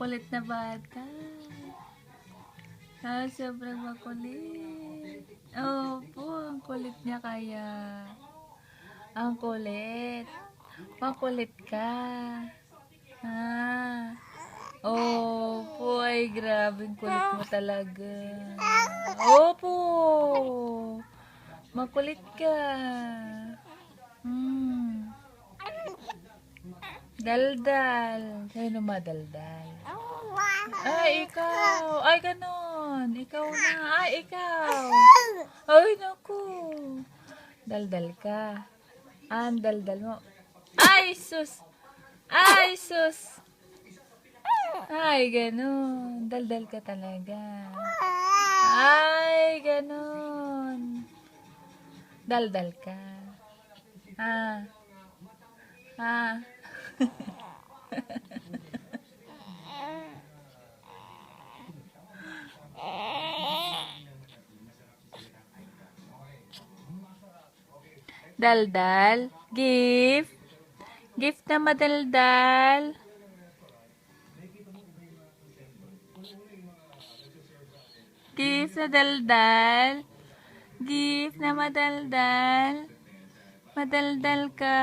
Makulit na bata. Ah, sobrang makulit. Opo, ang kulit niya kaya. Ang kulit. Makulit ka. Ah. Opo, ay grabe, ang kulit mo talaga. Opo. Makulit ka. Daldal. Sino madaldal? Ay, ikaw. Ay, ganon. Ikaw na. Ay, ikaw. Ay, naku. Daldal ka. Ang daldal mo. Ay, sus. Ay, sus. Ay, ganon. Daldal ka talaga. Ay, ganon. Daldal ka. Ah. Ah. Daldal. Gift. Gift na madaldal. Gift na daldal. Gift na madaldal. Madaldal ka.